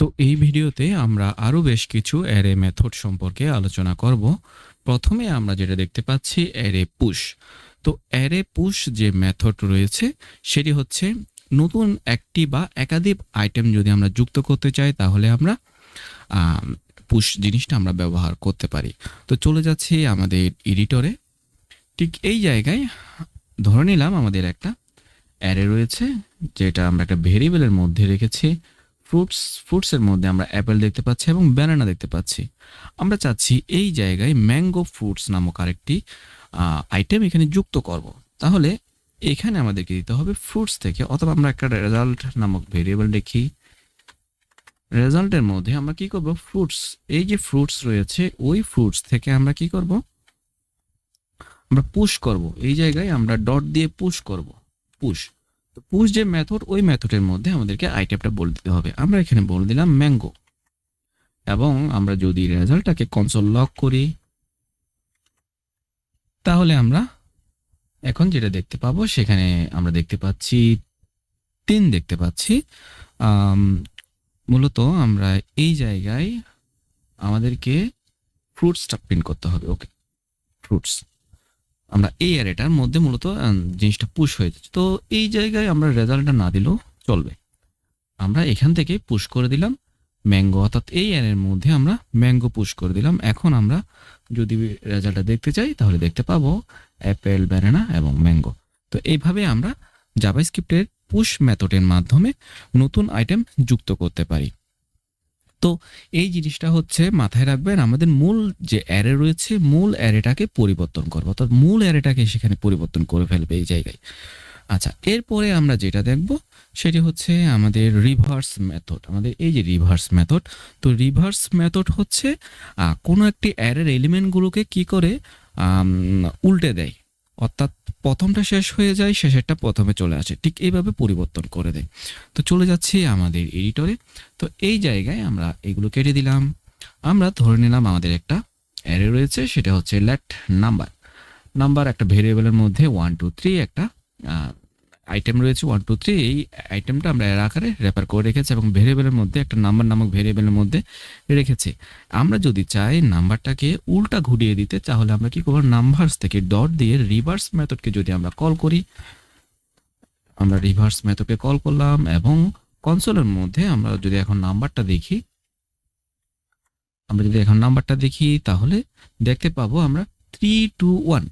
তো এই ভিডিওতে আমরা আরও বেশ কিছু অ্যারে মেথড সম্পর্কে আলোচনা করব। প্রথমে আমরা যেটা দেখতে পাচ্ছি, অ্যারে পুশ। তো অ্যারে পুশ যে মেথড রয়েছে, সেটি হচ্ছে নতুন একটি বা একাধিক আইটেম যদি আমরা যুক্ত করতে চাই, তাহলে আমরা পুশ জিনিসটা আমরা ব্যবহার করতে পারি। তো চলে যাচ্ছি আমাদের এডিটরে। ঠিক এই জায়গায় ধরে নিলাম আমাদের একটা অ্যারে রয়েছে, যেটা আমরা একটা ভেরিয়েবলের মধ্যে রেখেছি। ফ্রুটস ফ্রুটসের মধ্যে আমরা অ্যাপেল দেখতে পাচ্ছি এবং ব্যানানা দেখতে পাচ্ছি। আমরা চাচ্ছি এই জায়গায় ম্যাঙ্গো ফ্রুটস নামক আরেকটি আইটেম এখানে যুক্ত করব। তাহলে এখানে আমাদেরকে দিতে হবে ফ্রুটস থেকে, অথবা আমরা একটা রেজাল্ট নামক ভেরিয়েবল দেখি। রেজাল্টের মধ্যে আমরা কি করব? ফ্রুটস এই যে ফ্রুটস রয়েছে, ওই ফ্রুটস থেকে আমরা কি করব? আমরা পুশ করব। এই জায়গায় আমরা ডট দিয়ে পুশ করব। পুশ পুশ যে মেথড ওই মেথডের মধ্যে আমাদেরকে আইটেমটা বলে দিতে হবে। আমরা এখানে বলে দিলাম ম্যাঙ্গো এবং আমরা যদি রেজাল্টটাকে কনসোল লক করি, তাহলে আমরা এখন যেটা দেখতে পাবো, সেখানে আমরা দেখতে পাচ্ছি তিন দেখতে পাচ্ছি। মূলত আমরা এই জায়গায় আমাদেরকে ফ্রুটসটা প্রিন্ট করতে হবে ওকে ফ্রুটস আমরা এই অ্যারেটার মধ্যে মূলত জিনিসটা পুশ হয়ে যাচ্ছে। তো এই জায়গায় আমরা রেজাল্টটা না দিলেও চলবে। আমরা এখান থেকে পুশ করে দিলাম। ম্যাঙ্গো অর্থাৎ এই অ্যারের মধ্যে আমরা ম্যাঙ্গো পুশ করে দিলাম। এখন আমরা যদি রেজাল্টটা দেখতে চাই, তাহলে দেখতে পাবো অ্যাপেল ব্যানানা এবং ম্যাঙ্গো তো এইভাবে আমরা জাভাস্ক্রিপ্টের পুশ মেথডের মাধ্যমে নতুন আইটেম যুক্ত করতে পারি। তো এই জিনিসটা হচ্ছে মাথায় রাখবেন, আমাদের মূল যে অ্যারে রয়েছে, মূল অ্যারেটাকে পরিবর্তন করব। অর্থাৎ মূল অ্যারেটাকে সেখানে পরিবর্তন করে ফেলবে এই জায়গায়। আচ্ছা এরপরে আমরা যেটা দেখব, সেটি হচ্ছে আমাদের রিভার্স মেথড আমাদের এই যে রিভার্স মেথড তো রিভার্স মেথড হচ্ছে কোনো একটি অ্যারের এলিমেন্টগুলোকে কি করে উল্টে দেয়। অর্থাৎ প্রথমটা শেষ হয়ে যায়, শেষেরটা প্রথমে চলে আসে। ঠিক এইভাবে পরিবর্তন করে দেয়। তো চলে যাচ্ছি আমাদের এডিটরে। তো এই জায়গায় আমরা এগুলো কেটে দিলাম। আমরা ধরে নিলাম আমাদের একটা অ্যারে রয়েছে, সেটা হচ্ছে ল্যাট নাম্বার নাম্বার একটা ভেরিয়েবলের মধ্যে ওয়ান টু থ্রি একটা আইটেম রয়েছে ওয়ান টু থ্রি এই আইটেমটা আমরা এর আকারে রেফার করে রেখেছি এবং ভেরিয়েবলের মধ্যে একটা নাম্বার নামক ভেরিয়েবলের মধ্যে রেখেছি। আমরা যদি চাই নাম্বারটাকে উল্টা ঘুরিয়ে দিতে, তাহলে আমরা কি করব? নাম্বারস থেকে ডট দিয়ে রিভার্স মেথডকে যদি আমরা কল করি, আমরা রিভার্স মেথডকে কল করলাম এবং কনসোলের মধ্যে আমরা যদি এখন নাম্বারটা দেখি, আমরা যদি এখন নাম্বারটা দেখি, তাহলে দেখতে পাবো আমরা থ্রি টু ওয়ান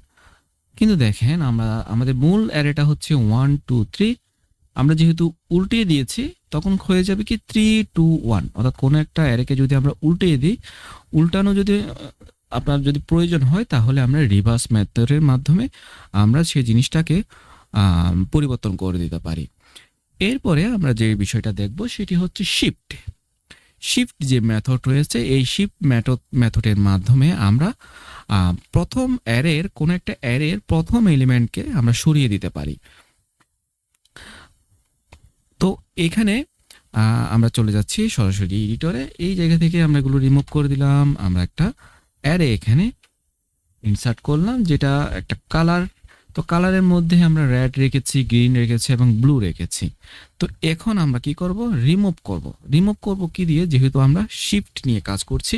কিন্তু দেখেন, আমরা, আমাদের মূল অ্যারেটা হচ্ছে ওয়ান টু থ্রি আমরা যেহেতু উল্টিয়ে দিয়েছি, তখন হয়ে যাবে কি থ্রি টু ওয়ান অর্থাৎ কোনো একটা অ্যারেকে যদি আমরা উল্টিয়ে দিই, উল্টানো যদি আপনার যদি প্রয়োজন হয়, তাহলে আমরা রিভার্স মেথডের মাধ্যমে আমরা সেই জিনিসটাকে পরিবর্তন করে দিতে পারি। এরপরে আমরা যে বিষয়টা দেখব, সেটি হচ্ছে শিফট শিফট যে মেথড রয়েছে, এই শিফট মেথড মেথডের মাধ্যমে আমরা প্রথম অ্যারের কোনো একটা অ্যারের প্রথম এলিমেন্টকে আমরা সরিয়ে দিতে পারি। তো এখানে আমরা চলে যাচ্ছি সরাসরি এডিটরে এই জায়গা থেকে আমরা এগুলো রিমুভ করে দিলাম। আমরা একটা অ্যারে এখানে ইনসার্ট করলাম, যেটা একটা কালার তো কালারের মধ্যে আমরা রেড রেখেছি গ্রিন রেখেছি এবং ব্লু রেখেছি। তো এখন আমরা কি করব? রিমুভ করব। রিমুভ করব কি দিয়ে? যেহেতু আমরা শিফট নিয়ে কাজ করছি,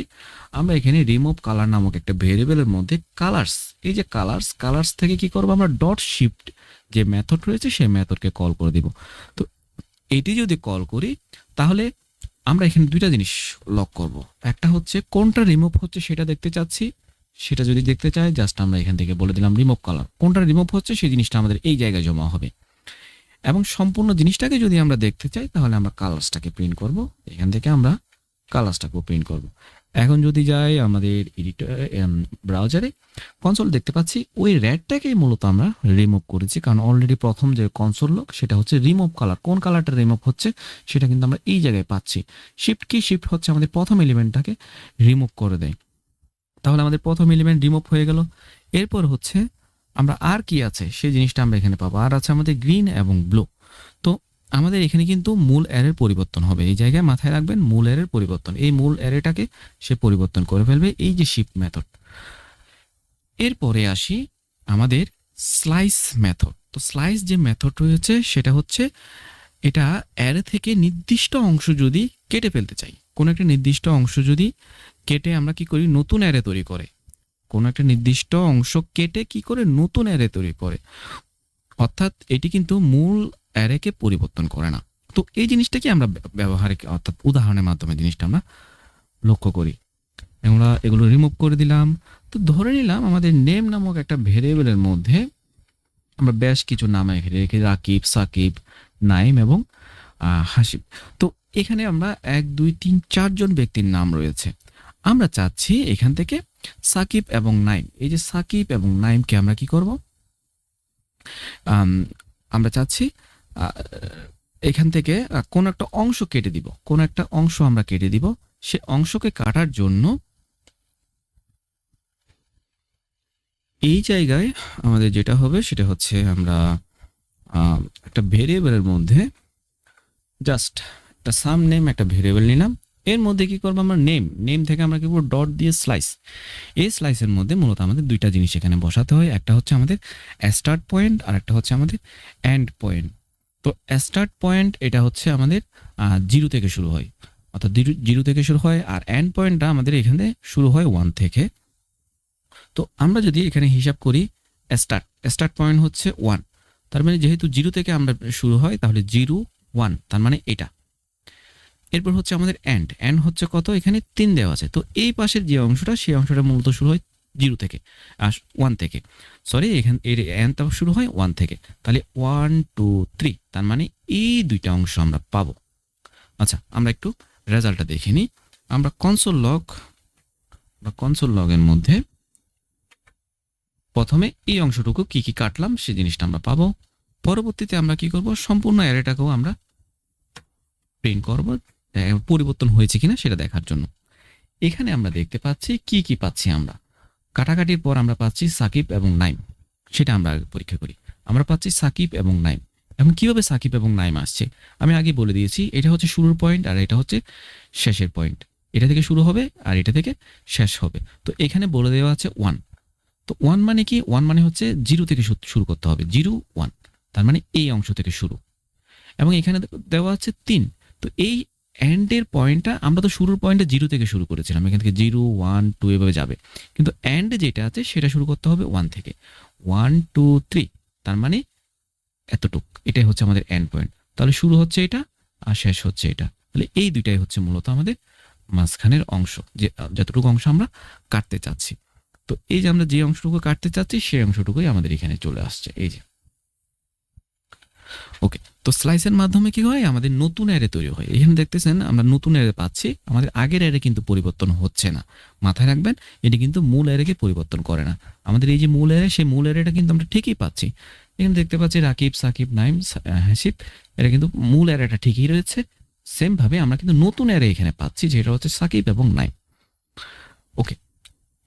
আমরা এখানে রিমুভ কালার নামক একটা ভেরিয়েবলের মধ্যে কালার্স এই যে কালার্স কালার্স থেকে কি করব আমরা ডট শিফট যে মেথড রয়েছে, সেই মেথডকে কল করে দিব। তো এটি যদি কল করি, তাহলে আমরা এখানে দুইটা জিনিস লক করব। একটা হচ্ছে কোনটা রিমুভ হচ্ছে সেটা দেখতে চাচ্ছি সেটা যদি দেখতে চাই জাস্ট আমরা এখান থেকে বলে দিলাম রিমুভ কালার কোনটা রিমুভ হচ্ছে, সেই জিনিসটা আমাদের এই জায়গায় জমা হবে। এবং সম্পূর্ণ জিনিসটাকে যদি আমরা দেখতে চাই, তাহলে আমরা কালার্সটাকে প্রিন্ট করব। এখান থেকে আমরা কালার্সটাকেও প্রিন্ট করব। এখন যদি যাই আমাদের এডিটর ব্রাউজারে কনসোল দেখতে পাচ্ছি, ওই রেডটাকেই মূলত আমরা রিমুভ করেছি। কারণ অলরেডি প্রথম যে কনসোল লোক সেটা হচ্ছে রিমুভ কালার কোন কালারটা রিমুভ হচ্ছে, সেটা কিন্তু আমরা এই জায়গায় পাচ্ছি। শিফট কি? শিফট হচ্ছে আমাদের প্রথম এলিমেন্টটাকে রিমুভ করে দেয়। তাহলে আমাদের প্রথম এলিমেন্ট রিমুভ হয়ে গেল। এরপর হচ্ছে আমরা আর কি আছে? সেই জিনিসটা আমরা এখানে পাবো। আর আছে আমাদের গ্রিন এবং ব্লু তো আমাদের এখানে কিন্তু মূল অ্যারের পরিবর্তন হবে। এই জায়গায় মাথায় রাখবেন মূল অ্যারের পরিবর্তন। এই মূল অ্যারেটাকে সে পরিবর্তন করে ফেলবে। এই যে শিফট মেথড এরপরে আসি আমাদের স্লাইস মেথড তো স্লাইস যে মেথড রয়েছে, সেটা হচ্ছে এটা অ্যারে থেকে নির্দিষ্ট অংশ যদি কেটে ফেলতে চাই। কোনো একটা নির্দিষ্ট অংশ যদি কেটে আমরা কি করি? নতুন অ্যারে তৈরি করে। কোনো একটা নির্দিষ্ট অংশ কেটে কি করে নতুন অ্যারে তৈরি করে? অর্থাৎ এটি কিন্তু মূল অ্যারেকে পরিবর্তন করে না। তো এই জিনিসটাকে আমরা ব্য- ব্যবহারে অর্থাৎ উদাহরণের মাধ্যমে জিনিসটা আমরা লক্ষ্য করি। আমরা এগুলো রিমুভ করে দিলাম। তো ধরে নিলাম আমাদের নেম নামক একটা ভেরিয়েবলের মধ্যে আমরা বেশ কিছু নাম রেখে রাকিব, সাকিব, নাইম এবং হাসিব। তো এখানে আমরা এক, দুই, তিন, চারজন ব্যক্তির নাম রয়েছে। আমরা চাচ্ছি এখান থেকে সাকিব এবং নাইম। এই যে সাকিব এবং নাইমকে আমরা কি করব? আমরা চাচ্ছি এখান থেকে কোন একটা অংশ কেটে দিব। কোন একটা অংশ আমরা কেটে দিব। সে অংশকে কাটার জন্য এই জায়গায় আমাদের যেটা হবে সেটা হচ্ছে আমরা একটা ভেরিয়েবলের মধ্যে জাস্ট একটা সাম নেম, একটা ভেরিয়েবল নিলাম। এর মধ্যে কি করব আমরা? নেম নেম থেকে আমরা কি করব? ডট দিয়ে স্লাইস এই স্লাইসের মধ্যে মূলত আমাদের দুইটা জিনিস এখানে বসাতে হয়। একটা হচ্ছে আমাদের স্টার্ট পয়েন্ট আর একটা হচ্ছে আমাদের এন্ড পয়েন্ট তো স্টার্ট পয়েন্ট এটা হচ্ছে আমাদের জিরো থেকে শুরু হয়। অর্থাৎ জিরো থেকে শুরু হয় আর এন্ড পয়েন্টটা আমাদের এখানে শুরু হয় ওয়ান থেকে। তো আমরা যদি এখানে হিসাব করি স্টার্ট স্টার্ট পয়েন্ট হচ্ছে ওয়ান তার মানে যেহেতু জিরো থেকে আমরা শুরু হয়, তাহলে জিরো ওয়ান তার মানে এটা। এরপর হচ্ছে আমাদের এন্ড এন্ড হচ্ছে কত? এখানে তিন দেওয়া আছে। তো এই পাশের যে অংশটা, সেই অংশটা মূলত শুরু হয় জিরো থেকে, আর ওয়ান থেকে। সরি এখান এর এনটা শুরু হয় ওয়ান থেকে। তাহলে ওয়ান টু থ্রি তার মানে এই দুইটা অংশ আমরা পাবো। আচ্ছা আমরা একটু রেজাল্টটা দেখে নিই। আমরা কনসোল লগ বা কনসোল লগের মধ্যে প্রথমে এই অংশটুকু কি কি কাটলাম, সেই জিনিসটা আমরা পাবো। পরবর্তীতে আমরা কি করব? সম্পূর্ণ অ্যারেটাকেও আমরা প্রিন্ট করব। পরিবর্তন হয়েছে কিনা সেটা দেখার জন্য। এখানে আমরা দেখতে পাচ্ছি কি কি পাচ্ছি আমরা। কাটাকাটির পর আমরা পাচ্ছি সাকিব এবং নাইম। সেটা আমরা আগে পরীক্ষা করি। আমরা পাচ্ছি সাকিব এবং নাইম। এখন কীভাবে সাকিব এবং নাইম আসছে? আমি আগে বলে দিয়েছি, এটা হচ্ছে শুরুর পয়েন্ট আর এটা হচ্ছে শেষের পয়েন্ট। এটা থেকে শুরু হবে আর এটা থেকে শেষ হবে। তো এখানে বলে দেওয়া আছে ওয়ান তো ওয়ান মানে কি? ওয়ান মানে হচ্ছে জিরো থেকে শুরু করতে হবে। জিরো ওয়ান তার মানে এই অংশ থেকে শুরু। এবং এখানে দেওয়া আছে তিন। তো এই এন্ডের পয়েন্টটা আমরা তো শুরুর পয়েন্টটা জিরো থেকে শুরু করেছিলাম। এখান থেকে জিরো ওয়ান টু এভাবে যাবে। কিন্তু এন্ডে যেটা আছে সেটা শুরু করতে হবে ওয়ান থেকে। ওয়ান টু থ্রি তার মানে এতটুক। এটাই হচ্ছে আমাদের এন্ড পয়েন্ট তাহলে শুরু হচ্ছে এটা আর শেষ হচ্ছে এটা। তাহলে এই দুইটাই হচ্ছে মূলত আমাদের মাঝখানের অংশ, যে, যতটুকু অংশ আমরা কাটতে চাচ্ছি। তো এই যে আমরা যে অংশটুকু কাটতে চাচ্ছি, সেই অংশটুকুই আমাদের এখানে চলে আসছে। এই যে। ওকে তো স্লাইসের মাধ্যমে কি হয়? আমাদের নতুন অ্যারে তৈরি হয়। এখানে দেখতেছেন, আমরা নতুন অ্যারে পাচ্ছি, আমাদের আগের অ্যারে কিন্তু পরিবর্তন হচ্ছে না। মাথায় রাখবেন, এটি কিন্তু মূল অ্যারেকে পরিবর্তন করে না। আমাদের এই যে মূল অ্যারে সেই মূল অ্যারেটা কিন্তু আমরা ঠিকই পাচ্ছি। এখানে দেখতে পাচ্ছি রাকিব, সাকিব, নাইম হাসিব এটা কিন্তু মূল অ্যারেটা ঠিকই রয়েছে। সেম ভাবে আমরা কিন্তু নতুন অ্যারে এখানে পাচ্ছি, যেটা হচ্ছে সাকিব এবং নাইম। ওকে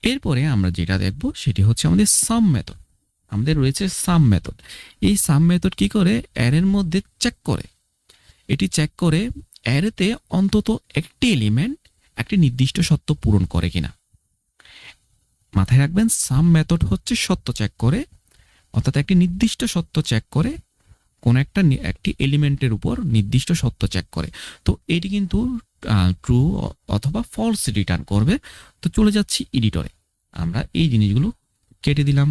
এরপরে আমরা যেটা দেখব, সেটি হচ্ছে আমাদের সাম মেথড আমাদের রয়েছে সাম মেথড এই সাম মেথড কি করে? অ্যারের মধ্যে চেক করে। এটি চেক করে অ্যারেতে অন্তত একটি এলিমেন্ট একটি নির্দিষ্ট সত্য পূরণ করে কিনা। মাথায় রাখবেন, সাম মেথড হচ্ছে সত্য চেক করে, অর্থাৎ একটি নির্দিষ্ট সত্য চেক করে, কোন একটা একটি এলিমেন্টের উপর নির্দিষ্ট সত্য চেক করে। তো এটি কিন্তু ট্রু অথবা ফলস রিটার্ন করবে। তো চলে যাচ্ছি এডিটরে আমরা এই জিনিসগুলো কেটে দিলাম।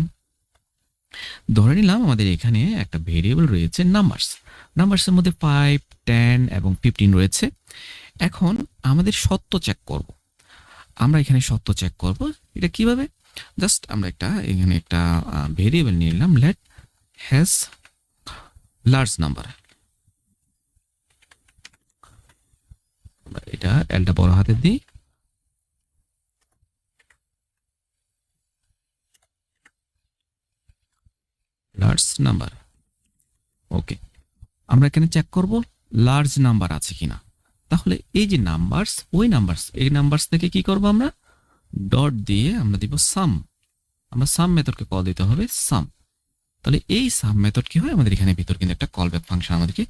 ধরে নিলাম আমাদের এখানে একটা ভেরিয়েবল রয়েছে নাম্বারস নাম্বারসের মধ্যে ফাইভ টেন এবং ফিফটিন রয়েছে। এখন আমাদের সত্য চেক করব। আমরা এখানে সত্য চেক করব, এটা কীভাবে? জাস্ট আমরা একটা, এখানে একটা ভেরিয়েবল নিয়ে নিলাম লেট হ্যাজ লার্জ নাম্বার এটা এলটা বড় হাতে দিই লার্জ নাম্বার ওকে আমরা এখানে চেক করব লার্জ নাম্বার আছে কিনা। তাহলে এই যে নাম্বারস ওই নাম্বারস এই নাম্বারস থেকে কি করব আমরা? ডট দিয়ে আমরা দিব সাম আমরা সাম মেথডকে কল দিতে হবে সাম তাহলে এই সাম মেথড কি হয়? আমাদের এখানে ভিতর কিন্তু একটা কল ব্যাক ফাংশন আমাদেরকে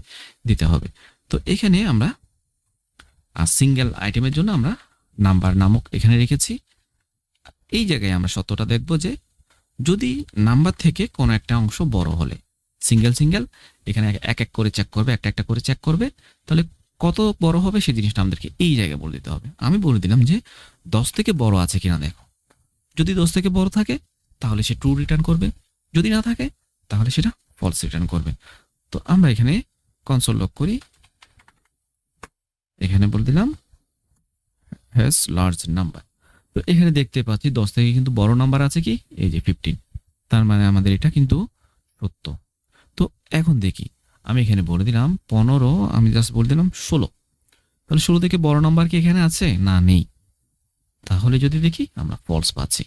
দিতে হবে। তো এখানে আমরা সিঙ্গেল আইটেমের জন্য আমরা নাম্বার নামক এখানে রেখেছি। এই জায়গায় আমরা সত্যটা দেখব যে যদি নাম্বার থেকে কোনো একটা অংশ বড় হলে সিঙ্গেল সিঙ্গেল এখানে এক এক করে চেক করবে, একটা একটা করে চেক করবে, তাহলে কত বড় হবে সেই জিনিসটা আমাদেরকে এই জায়গায় বলে দিতে হবে। আমি বলে দিলাম যে দশ থেকে বড় আছে কিনা দেখো। যদি দশ থেকে বড় থাকে, তাহলে সে ট্রু রিটার্ন করবে। যদি না থাকে, তাহলে সেটা ফলস রিটার্ন করবে। তো আমরা এখানে কনসোল লক করি। এখানে বলে দিলাম হ্যাজ লার্জ নাম্বার তো এখানে দেখতে পাচ্ছি দশ থেকে কিন্তু বড় নাম্বার আছে কি? এই যে ফিফটিন তার মানে আমাদের এটা কিন্তু সত্য। তো এখন দেখি, আমি এখানে বলে দিলাম পনেরো, আমি জাস্ট বলে দিলাম ষোলো। তাহলে ষোলো থেকে বড় নাম্বার কি এখানে আছে? না, নেই। তাহলে যদি দেখি, আমরা ফলস পাচ্ছি।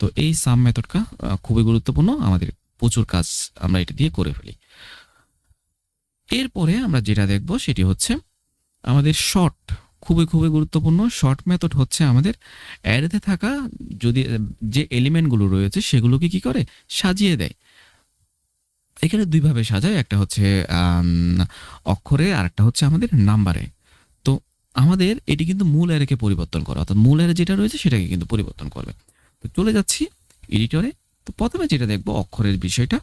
তো এই সাম মেথডটা খুবই গুরুত্বপূর্ণ। আমাদের প্রচুর কাজ আমরা এটা দিয়ে করে ফেলি। এরপরে আমরা যেটা দেখব, সেটি হচ্ছে আমাদের শর্ট খুবই খুবই গুরুত্বপূর্ণ। শর্ট মেথড হচ্ছে আমাদের অ্যারেতে থাকা যদি, যে এলিমেন্টগুলো রয়েছে সেগুলোকে কি করে? সাজিয়ে দেয়। এখানে দুইভাবে সাজায়। একটা হচ্ছে অক্ষরে আর একটা হচ্ছে আমাদের নাম্বারে তো আমাদের এটি কিন্তু মূল অ্যারেকে পরিবর্তন করে। অর্থাৎ মূল অ্যারে যেটা রয়েছে সেটাকে কিন্তু পরিবর্তন করবে। তো চলে যাচ্ছি এডিটরে তো প্রথমে যেটা দেখব, অক্ষরের বিষয়টা।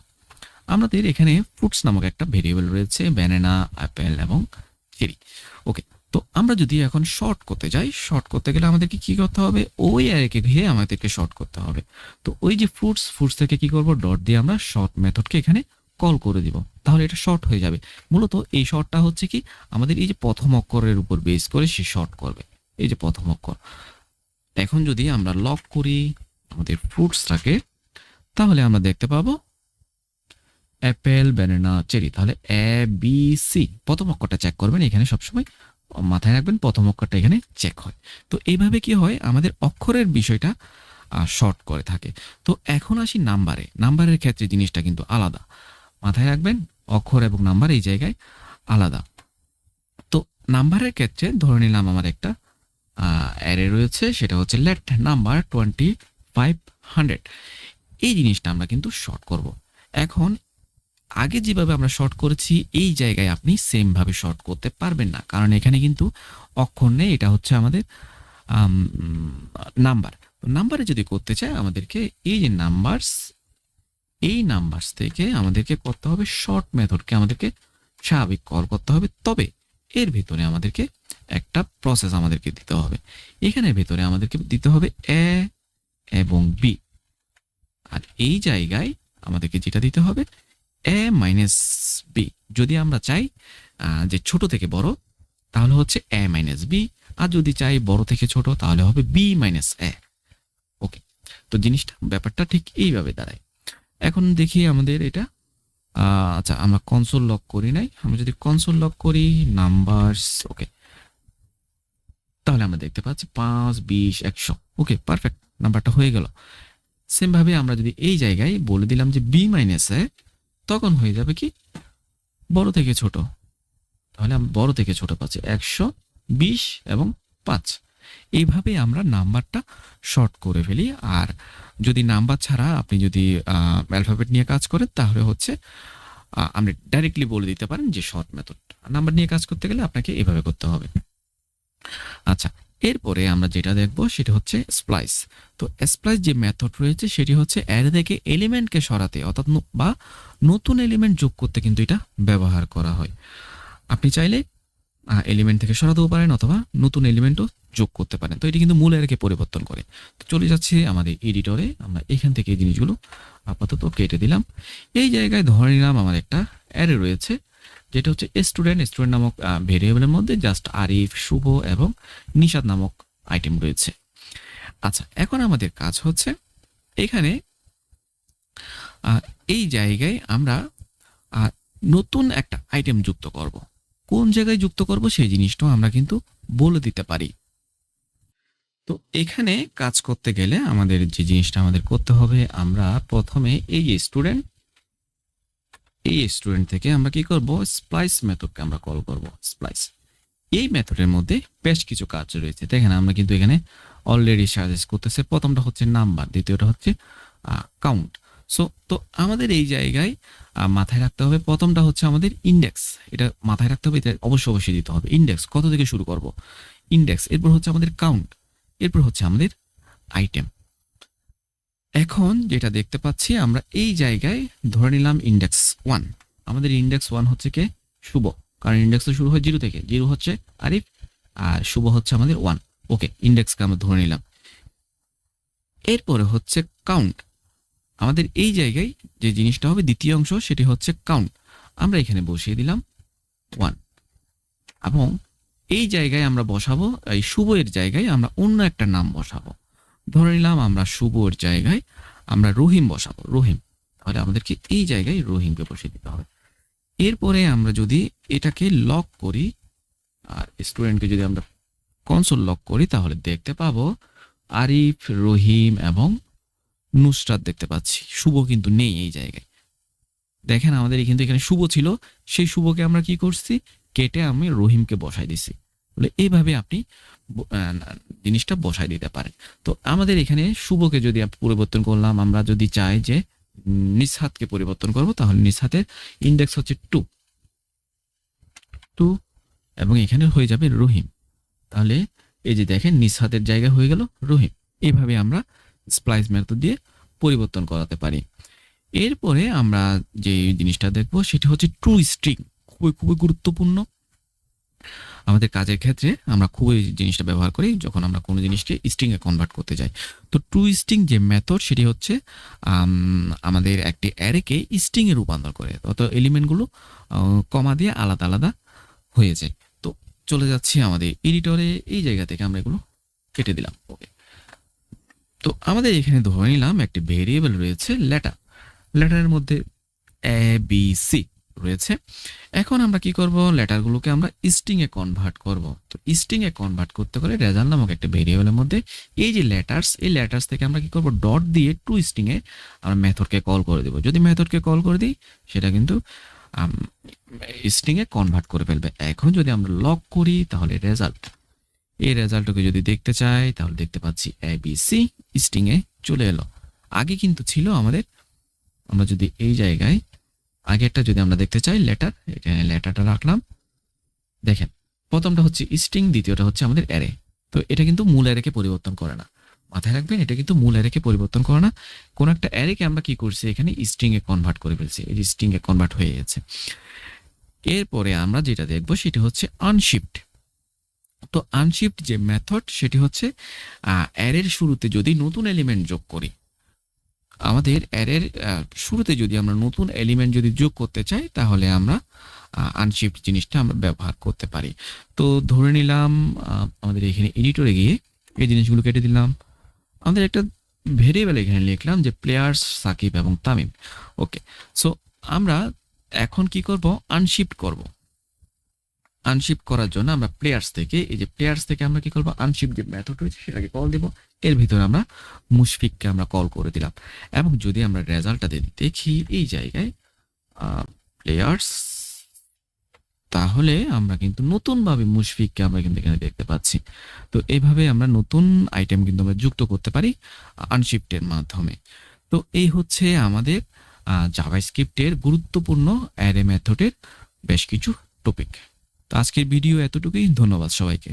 আমাদের এখানে ফ্রুটস নামক একটা ভেরিয়েবল রয়েছে। ব্যানানা অ্যাপেল এবং চেরি ওকে তো আমরা যদি এখন শর্ট করতে যাই শর্ট করতে গেলে আমাদেরকে কি করতে হবে? ওই অ্যারেকে ঘিরে আমাদেরকে শর্ট করতে হবে। তো ওই যে ফ্রুটস ফ্রুটস থেকে কি করব? ডট দিয়ে আমরা শর্ট মেথডকে এখানে কল করে দিব। তাহলে এটা শর্ট হয়ে যাবে। মূলত এই শর্টটা হচ্ছে কি? আমাদের এই যে প্রথম অক্ষরের উপর বেস করে সে শর্ট করবে। এই যে প্রথম অক্ষর। এখন যদি আমরা লক করি আমাদের ফ্রুটসটাকে তাহলে আমরা দেখতে পাবো অ্যাপেল ব্যানানা চেরি তাহলে এ বি সি প্রথম অক্ষরটা চেক করবেন। এখানে সবসময় মাথায় রাখবেন, প্রথম অক্ষরটা এখানে চেক হয়। তো এইভাবে কি হয়? আমাদের অক্ষরের বিষয়টা শর্ট করে থাকে। তো এখন আসি নাম্বারে। নাম্বারের ক্ষেত্রে জিনিসটা কিন্তু আলাদা। মাথায় রাখবেন, অক্ষর এবং নাম্বার এই জায়গায় আলাদা। তো নাম্বারের ক্ষেত্রে ধরে নিলাম আমার একটা অ্যারে রয়েছে, সেটা হচ্ছে let number twenty five hundred এই জিনিসটা আমরা কিন্তু শর্ট করব। এখন আগে যেভাবে আমরা শর্ট করেছি, এই জায়গায় আপনি সেম ভাবে শর্ট করতে পারবেন না। কারণ এখানে কিন্তু অক্ষর নেই, এটা হচ্ছে আমাদের নাম্বার নাম্বারে যদি করতে চাই আমাদেরকে এই যে নাম্বারস এই নাম্বারস থেকে আমাদেরকে করতে হবে শর্ট মেথডকে আমাদেরকে স্বাভাবিক কল করতে হবে। তবে এর ভিতরে আমাদেরকে একটা প্রসেস আমাদেরকে দিতে হবে। এখানের ভিতরে আমাদেরকে দিতে হবে এ এবং বি। আর এই জায়গায় আমাদেরকে যেটা দিতে হবে এ মাইনাস বি যদি আমরা চাই যে ছোট থেকে বড়, তাহলে হচ্ছে এ মাইনাস বি আর যদি চাই বড় থেকে ছোট, তাহলে হবে বি মাইনাস এ ওকে তো জিনিসটা, ব্যাপারটা ঠিক এইভাবে দাঁড়ায়। এখন দেখি আমাদের এটা। আচ্ছা আমরা কনসোল লক করি নাই। আমরা যদি কনসোল লক করি নাম্বারস ওকে তাহলে আমরা দেখতে পাচ্ছি পাঁচ, বিশ, একশো। ওকে পারফেক্ট নাম্বারটা হয়ে গেল। সেম ভাবে আমরা যদি এই জায়গায় বলে দিলাম যে বি মাইনাস এ তখন হয়ে যাবে কি? বড় থেকে ছোট। তাহলে আমরা বড় থেকে ছোট পাচ্ছি। একশো বিশ এবং পাঁচ। এইভাবে আমরা নাম্বারটা শর্ট করে ফেলি। আর যদি নাম্বার ছাড়া আপনি যদি অ্যালফাবেট নিয়ে কাজ করেন, তাহলে হচ্ছে আপনি ডাইরেক্টলি বলে দিতে পারেন যে শর্ট মেথড। নাম্বার নিয়ে কাজ করতে গেলে আপনাকে এভাবে করতে হবে। আচ্ছা এরপরে আমরা যেটা দেখব সেটা হচ্ছে স্প্লাইস। তো স্প্লাইস যে মেথড রয়েছে সেটি হচ্ছে অ্যারে থেকে এলিমেন্টকে সরাতে, অর্থাৎ বা নতুন এলিমেন্ট যোগ করতে কিন্তু এটা ব্যবহার করা হয়। আপনি চাইলে এলিমেন্ট থেকে সরাতেও পারেন অথবা নতুন এলিমেন্টও যোগ করতে পারেন। তো এটি কিন্তু মূল অ্যারেকে পরিবর্তন করে। তো চলে যাচ্ছে আমাদের এডিটরে আমরা এখান থেকে এই জিনিসগুলো আপাতত কেটে দিলাম। এই জায়গায় ধরে নিলাম আমার একটা অ্যারে রয়েছে। যেটা হচ্ছে স্টুডেন্ট স্টুডেন্ট নামক ভেরিয়েবলের মধ্যে জাস্ট আরিফ শুভ এবং নিষাদ নামক আইটেম রয়েছে। আচ্ছা এখন আমাদের কাজ হচ্ছে এখানে এই জায়গায় আমরা নতুন একটা আইটেম যুক্ত করব। কোন জায়গায় যুক্ত করব সেই জিনিসটাও আমরা কিন্তু বলে দিতে পারি। তো এখানে কাজ করতে গেলে আমাদের যে জিনিসটা আমাদের করতে হবে, আমরা প্রথমে এই যে স্টুডেন্ট এই স্টুডেন্ট থেকে আমরা কি করব? স্প্লাইস মেথডকে আমরা কল করব স্প্লাইস এই মেথডের মধ্যে বেশ কিছু কাজ রয়েছে। দেখেন, আমরা কিন্তু এখানে অলরেডি সাজেস্ট করতেছে। প্রথমটা হচ্ছে নাম্বার দ্বিতীয়টা হচ্ছে কাউন্ট সো তো আমাদের এই জায়গায় মাথায় রাখতে হবে। প্রথমটা হচ্ছে আমাদের ইন্ডেক্স এটা মাথায় রাখতে হবে, এটা অবশ্যই অবশ্যই দিতে হবে। ইন্ডেক্স কত থেকে শুরু করব? ইন্ডেক্স এরপর হচ্ছে আমাদের কাউন্ট এরপর হচ্ছে আমাদের আইটেম এখন যেটা দেখতে পাচ্ছি, আমরা এই জায়গায় ধরে নিলাম ইন্ডেক্স ওয়ান আমাদের ইন্ডেক্স ওয়ান হচ্ছে কে? শুভ। কারণ ইন্ডেক্স তো শুরু হয় জিরো থেকে। জিরো হচ্ছে আরিফ, আর শুভ হচ্ছে আমাদের ওয়ান ওকে ইন্ডেক্সকে আমরা ধরে নিলাম। এরপরে হচ্ছে কাউন্ট আমাদের এই জায়গায় যে জিনিসটা হবে দ্বিতীয় অংশ, সেটি হচ্ছে কাউন্ট আমরা এখানে বসিয়ে দিলাম ওয়ান এবং এই জায়গায় আমরা বসাবো, এই শুভের জায়গায় আমরা অন্য একটা নাম বসাবো। ধরে নিলাম আমরা শুভর জায়গায় আমরা রহিম বসাবো, রহিম। তাহলে আমাদেরকে এই জায়গায় রহিমকে বসিয়ে দিতে হবে। এরপরে আমরা যদি এটাকে লক করি, আর স্টুডেন্টকে যদি আমরা কনসোল লক করি, তাহলে দেখতে পাবো আরিফ, রহিম এবং নুসরাত দেখতে পাচ্ছি। শুভ কিন্তু নেই এই জায়গায়। দেখেন আমাদের কিন্তু এখানে শুভ ছিল, সেই শুভকে আমরা কি করছি? কেটে আমি রহিমকে বসাই দিছি। বলে এইভাবে আপনি জিনিসটা বসাই দিতে পারেন। তো আমাদের এখানে শুভকে যদি পরিবর্তন করলাম আমরা যদি চাই যে উম, নিসহাতকে পরিবর্তন করব তাহলে নিসহাতের ইন্ডেক্স হচ্ছে টু টু এবং এখানে হয়ে যাবে রহিম। তাহলে এই যে দেখেন নিসহাতের জায়গা হয়ে গেল রহিম। এইভাবে আমরা স্প্লাইস মেথড দিয়ে পরিবর্তন করাতে পারি। এরপরে আমরা যে জিনিসটা দেখব সেটি হচ্ছে ট্রু স্ট্রিং খুবই খুবই গুরুত্বপূর্ণ। আমাদের কাজের ক্ষেত্রে আমরা খুবই জিনিসটা ব্যবহার করি যখন আমরা কোনো জিনিসকে স্ট্রিংয়ে কনভার্ট করতে যাই। তো টু স্ট্রিং যে মেথড সেটি হচ্ছে আমাদের একটি অ্যারেকে স্ট্রিংয়ে রূপান্তর করে। অত এলিমেন্টগুলো কমা দিয়ে আলাদা আলাদা হয়ে যায়। তো চলে যাচ্ছি আমাদের এডিটরে এই জায়গা থেকে আমরা এগুলো কেটে দিলাম। ওকে তো আমাদের এখানে ধরে নিলাম একটি ভেরিয়েবল রয়েছে লেটার লেটারের মধ্যে এ বি সি রয়েছে। এখন আমরা কি করব? লেটারগুলোকে আমরা স্ট্রিং এ কনভার্ট করব। তো স্ট্রিং এ কনভার্ট করতে হলে রেজাল্ট নামক একটা ভেরিয়েবলের মধ্যে এই যে লেটার্স এই লেটার্স থেকে আমরা কি করব? ডট দিয়ে টু স্ট্রিং এ আমরা মেথডকে কল করে দেব। যদি মেথডকে কল করে দিই, সেটা কিন্তু স্ট্রিং এ কনভার্ট করে ফেলবে। এখন যদি আমরা লক করি, তাহলে রেজাল্ট এই রেজাল্টকে যদি দেখতে চাই, তাহলে দেখতে পাচ্ছি এ বি সি স্ট্রিং এ চলে এলো। আগে কিন্তু ছিল আমাদের, আমরা যদি এই জায়গায় আগেরটা যদি আমরা দেখতে চাই লেটার এখানে লেটারটা রাখলাম। দেখেন, প্রথমটা হচ্ছে স্ট্রিং দ্বিতীয়টা হচ্ছে আমাদের অ্যারে তো এটা কিন্তু মূল অ্যারেকে পরিবর্তন করে না। মাথায় রাখবেন, এটা কিন্তু মূল অ্যারেকে পরিবর্তন করে না। কোনো একটা অ্যারেকে আমরা কি করছি? এখানে স্ট্রিং এ কনভার্ট করে ফেলছি। এই যে স্ট্রিং এ কনভার্ট হয়ে গেছে। এরপরে আমরা যেটা দেখব, সেটি হচ্ছে আনশিফট তো আনশিফট যে মেথড সেটি হচ্ছে অ্যারের শুরুতে যদি নতুন এলিমেন্ট যোগ করি আমাদের অ্যারের শুরুতে যদি আমরা নতুন এলিমেন্ট যদি যোগ করতে চাই, তাহলে আমরা আনশিফট জিনিসটা আমরা ব্যবহার করতে পারি। তো ধরে নিলাম আমাদের এখানে এডিটরে গিয়ে এই জিনিসগুলো কেটে দিলাম। আমাদের একটা ভেরিয়েবল এখানে লিখলাম যে প্লেয়ার্স সাকিব এবং তামিম। ওকে সো আমরা এখন কি করব? আনশিফট করব। আনশিফট করার জন্য আমরা প্লেয়ার্স থেকে, এই যে প্লেয়ার্স থেকে আমরা কি করব? আনশিফট যে মেথড রয়েছে সেটাকে কল দিব। এর ভিতরে আমরা মুশফিককে আমরা কল করে দিলাম। এবং যদি আমরা রেজাল্টটা দেখি এই জায়গায় প্লেয়ার্স তাহলে আমরা কিন্তু নতুনভাবে মুশফিককে আমরা কিন্তু এখানে দেখতে পাচ্ছি। তো এইভাবে আমরা নতুন আইটেম কিন্তু আমরা যুক্ত করতে পারি আনশিফটের মাধ্যমে। তো এই হচ্ছে আমাদের জাভাস্ক্রিপ্টের গুরুত্বপূর্ণ অ্যারে মেথডের বেশ কিছু টপিক তো আজকের ভিডিও এতটুকুই। ধন্যবাদ সবাইকে।